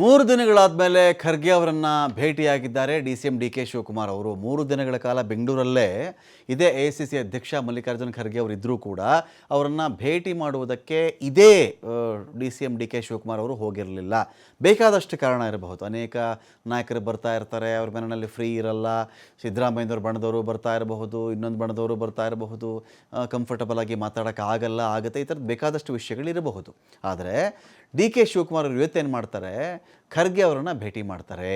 ಮೂರು ದಿನಗಳಾದಮೇಲೆ ಖರ್ಗೆ ಅವರನ್ನು ಭೇಟಿಯಾಗಿದ್ದಾರೆ. D C M D K Shivakumar ಅವರು ಮೂರು ದಿನಗಳ ಕಾಲ ಬೆಂಗಳೂರಲ್ಲೇ ಇದೇ ಎ ಸಿ ಸಿ ಅಧ್ಯಕ್ಷ ಮಲ್ಲಿಕಾರ್ಜುನ್ ಖರ್ಗೆ ಅವರು ಇದ್ದರೂ ಕೂಡ ಅವರನ್ನು ಭೇಟಿ ಮಾಡುವುದಕ್ಕೆ ಇದೇ D C M D K Shivakumar ಅವರು ಹೋಗಿರಲಿಲ್ಲ. ಬೇಕಾದಷ್ಟು ಕಾರಣ ಇರಬಹುದು. ಅನೇಕ ನಾಯಕರು ಬರ್ತಾ ಇರ್ತಾರೆ. ಅವ್ರ ಮನೆಯಲ್ಲಿ ಫ್ರೀ ಇರಲ್ಲ. ಸಿದ್ದರಾಮಯ್ಯನವ್ರ ಬಣದವರು ಬರ್ತಾ ಇರಬಹುದು. ಇನ್ನೊಂದು ಬಣದವರು ಬರ್ತಾ ಇರಬಹುದು. ಕಂಫರ್ಟಬಲ್ ಆಗಿ ಮಾತಾಡೋಕೆ ಆಗಲ್ಲ, ಆಗುತ್ತೆ. ಈ ಥರದ್ದು ಬೇಕಾದಷ್ಟು ವಿಷಯಗಳಿರಬಹುದು. ಆದರೆ ಡಿ ಕೆ ಶಿವಕುಮಾರ್ ಅವರು ಇವತ್ತೇನು ಮಾಡ್ತಾರೆ? ಖರ್ಗೆ ಅವರನ್ನು ಭೇಟಿ ಮಾಡ್ತಾರೆ.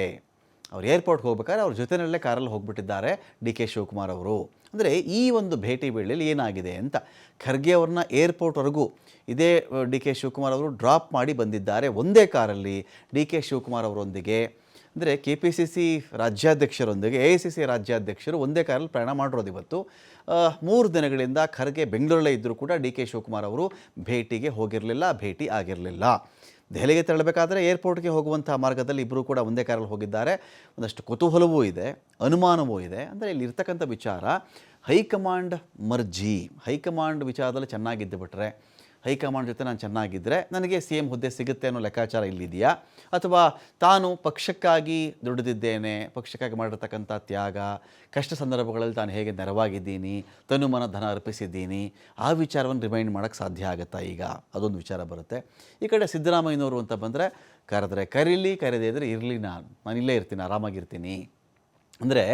ಅವ್ರು ಏರ್ಪೋರ್ಟ್ಗೆ ಹೋಗ್ಬೇಕಾದ್ರೆ ಅವ್ರ ಜೊತೆಯಲ್ಲೇ ಕಾರಲ್ಲಿ ಹೋಗ್ಬಿಟ್ಟಿದ್ದಾರೆ ಡಿ ಕೆ ಶಿವಕುಮಾರ್ ಅವರು. ಅಂದರೆ ಈ ಒಂದು ಭೇಟಿ ವೇಳೆಯಲ್ಲಿ ಏನಾಗಿದೆ ಅಂತ ಖರ್ಗೆ ಅವ್ರನ್ನ ಏರ್ಪೋರ್ಟ್ವರೆಗೂ ಇದೇ ಡಿ ಕೆ ಶಿವಕುಮಾರ್ ಅವರು ಡ್ರಾಪ್ ಮಾಡಿ ಬಂದಿದ್ದಾರೆ ಒಂದೇ ಕಾರಲ್ಲಿ ಡಿ ಕೆ ಶಿವಕುಮಾರ್ ಅವರೊಂದಿಗೆ. ಅಂದರೆ ಕೆ ಪಿ ಸಿ ಸಿ ರಾಜ್ಯಾಧ್ಯಕ್ಷರೊಂದಿಗೆ, ಎ ಐ ಸಿ ಸಿ ರಾಜ್ಯಾಧ್ಯಕ್ಷರು ಒಂದೇ ಕಾರಲ್ಲಿ ಪ್ರಯಾಣ ಮಾಡಿರೋದು ಇವತ್ತು. ಮೂರು ದಿನಗಳಿಂದ ಖರ್ಗೆ ಬೆಂಗಳೂರಲ್ಲೇ ಇದ್ದರೂ ಕೂಡ ಡಿ ಕೆ ಶಿವಕುಮಾರ್ ಅವರು ಭೇಟಿಗೆ ಹೋಗಿರಲಿಲ್ಲ, ಭೇಟಿ ಆಗಿರಲಿಲ್ಲ. ದೆಹಲಿಗೆ ತೆರಳಬೇಕಾದ್ರೆ ಏರ್ಪೋರ್ಟ್ಗೆ ಹೋಗುವಂಥ ಮಾರ್ಗದಲ್ಲಿ ಇಬ್ಬರೂ ಕೂಡ ಒಂದೇ ಕಾರಲ್ಲಿ ಹೋಗಿದ್ದಾರೆ. ಒಂದಷ್ಟು ಕುತೂಹಲವೂ ಇದೆ, ಅನುಮಾನವೂ ಇದೆ. ಅಂದರೆ ಇಲ್ಲಿ ಇರ್ತಕ್ಕಂಥ ವಿಚಾರ ಹೈಕಮಾಂಡ್ ಮರ್ಜಿ, ಹೈಕಮಾಂಡ್ ವಿಚಾರದಲ್ಲಿ ಚೆನ್ನಾಗಿದ್ದು ಬಿಟ್ರೆ ಹೈಕಮಾಂಡ್ ಜೊತೆ ನಾನು ಚೆನ್ನಾಗಿದ್ದರೆ ನನಗೆ ಸಿ ಎಂ ಹುದ್ದೆ ಸಿಗುತ್ತೆ ಅನ್ನೋ ಲೆಕ್ಕಾಚಾರ ಇಲ್ಲಿದೆಯಾ? ಅಥವಾ ತಾನು ಪಕ್ಷಕ್ಕಾಗಿ ದುಡಿದಿದ್ದೇನೆ, ಪಕ್ಷಕ್ಕಾಗಿ ಮಾಡಿರ್ತಕ್ಕಂಥ ತ್ಯಾಗ, ಕಷ್ಟ ಸಂದರ್ಭಗಳಲ್ಲಿ ತಾನು ಹೇಗೆ ನೆರವಾಗಿದ್ದೀನಿ ತನುಮನ ಧನ ಅರ್ಪಿಸಿದ್ದೀನಿ, ಆ ವಿಚಾರವನ್ನು ರಿಮೈಂಡ್ ಮಾಡೋಕ್ಕೆ ಸಾಧ್ಯ ಆಗುತ್ತಾ ಈಗ? ಅದೊಂದು ವಿಚಾರ ಬರುತ್ತೆ. ಈ ಕಡೆ ಸಿದ್ದರಾಮಯ್ಯನವರು ಅಂತ ಬಂದರೆ, ಕರೆದ್ರೆ ಕರೀಲಿ, ಕರೆದೇ ಇದ್ದರೆ ಇರಲಿ ನಾನು. ನಾನು ಇಲ್ಲೇ ಇರ್ತೀನಿ, ಆರಾಮಾಗಿರ್ತೀನಿ. ಅಂದರೆ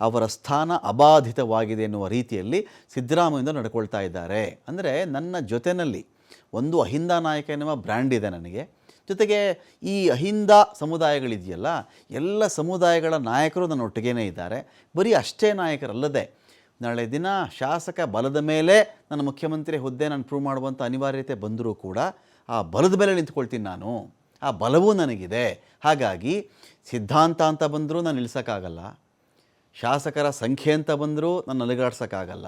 ಅವರ ಸ್ಥಾನ ಅಬಾಧಿತವಾಗಿದೆ ಎನ್ನುವ ರೀತಿಯಲ್ಲಿ ಸಿದ್ದರಾಮಯ್ಯ ನಡ್ಕೊಳ್ತಾ ಇದ್ದಾರೆ. ಅಂದರೆ ನನ್ನ ಜೊತೆಯಲ್ಲಿ ಒಂದು ಅಹಿಂದ ನಾಯಕ ಎನ್ನುವ ಬ್ರ್ಯಾಂಡ್ ಇದೆ ನನಗೆ. ಜೊತೆಗೆ ಈ ಅಹಿಂದ ಸಮುದಾಯಗಳಿದೆಯಲ್ಲ, ಎಲ್ಲ ಸಮುದಾಯಗಳ ನಾಯಕರು ನನ್ನ ಒಟ್ಟಿಗೆನೇ ಇದ್ದಾರೆ. ಬರೀ ಅಷ್ಟೇ ನಾಯಕರಲ್ಲದೆ, ನಾಳೆ ದಿನ ಶಾಸಕ ಬಲದ ಮೇಲೆ ನನ್ನ ಮುಖ್ಯಮಂತ್ರಿ ಹುದ್ದೆ ನಾನು ಪ್ರೂವ್ ಮಾಡುವಂಥ ಅನಿವಾರ್ಯತೆ ಬಂದರೂ ಕೂಡ ಆ ಬಲದ ಮೇಲೆ ನಿಂತ್ಕೊಳ್ತೀನಿ ನಾನು. ಆ ಬಲವೂ ನನಗಿದೆ. ಹಾಗಾಗಿ ಸಿದ್ಧಾಂತ ಅಂತ ಬಂದರೂ ನಾನು ನಿಲ್ಲಿಸೋಕ್ಕಾಗಲ್ಲ ಶಾಸಕರ ಸಂಖ್ಯೆ ಅಂತ ಬಂದರೂ ನಾನು ಅಲುಗಾಡ್ಸೋಕ್ಕಾಗಲ್ಲ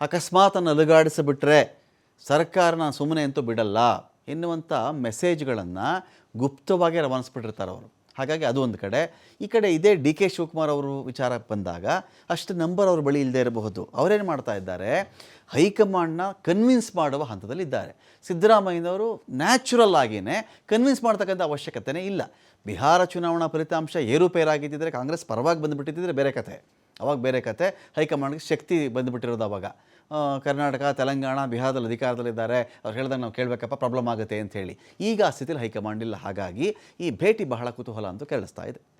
ಅಕಸ್ಮಾತ್ ನಾನು ಅಲುಗಾಡಿಸಿಬಿಟ್ರೆ ಸರ್ಕಾರ ನಾನು ಸುಮ್ಮನೆ ಅಂತೂ ಬಿಡಲ್ಲ ಎನ್ನುವಂಥ ಮೆಸೇಜ್ಗಳನ್ನು ಗುಪ್ತವಾಗಿ ರವಾನಿಸ್ಬಿಟ್ಟಿರ್ತಾರೆ ಅವರು. ಹಾಗಾಗಿ ಅದು ಒಂದು ಕಡೆ. ಈ ಕಡೆ ಇದೇ ಡಿ ಕೆ ಶಿವಕುಮಾರ್ ಅವರು ವಿಚಾರ ಬಂದಾಗ ಅಷ್ಟು ನಂಬರ್ ಅವ್ರ ಬಳಿ ಇಲ್ಲದೆ ಇರಬಹುದು. ಅವರೇನು ಮಾಡ್ತಾ ಇದ್ದಾರೆ? ಹೈಕಮಾಂಡ್ನ ಕನ್ವಿನ್ಸ್ ಮಾಡುವ ಹಂತದಲ್ಲಿ ಇದ್ದಾರೆ ಸಿದ್ದರಾಮಯ್ಯನವರು ನ್ಯಾಚುರಲ್ ಆಗಿಯೇ ಕನ್ವಿನ್ಸ್ ಮಾಡ್ತಕ್ಕಂಥ ಅವಶ್ಯಕತೆನೇ ಇಲ್ಲ. ಬಿಹಾರ ಚುನಾವಣಾ ಫಲಿತಾಂಶ ಏರುಪೇರಾಗಿದ್ದಿದ್ದರೆ ಕಾಂಗ್ರೆಸ್ ಪರವಾಗಿ ಬಂದುಬಿಟ್ಟಿದ್ದರೆ ಬೇರೆ ಕತೆ. ಅವಾಗ ಬೇರೆ ಕತೆ. ಹೈಕಮಾಂಡ್ಗೆ ಶಕ್ತಿ ಬಂದುಬಿಟ್ಟಿರೋದು ಅವಾಗ. ಕರ್ನಾಟಕ, ತೆಲಂಗಾಣ, ಬಿಹಾರದಲ್ಲಿ ಅಧಿಕಾರದಲ್ಲಿದ್ದಾರೆ. ಅವ್ರು ಹೇಳಿದಾಗ ನಾವು ಕೇಳಬೇಕಪ್ಪ ಪ್ರಾಬ್ಲಮ್ ಆಗುತ್ತೆ ಅಂತ ಹೇಳಿ. ಈಗ ಆ ಸ್ಥಿತಿಲಿ ಹೈಕಮಾಂಡ್ ಇಲ್ಲ. ಹಾಗಾಗಿ ಈ ಭೇಟಿ ಬಹಳ ಕುತೂಹಲ ಅಂತೂ ಕೇಳಿಸ್ತಾ ಇದೆ.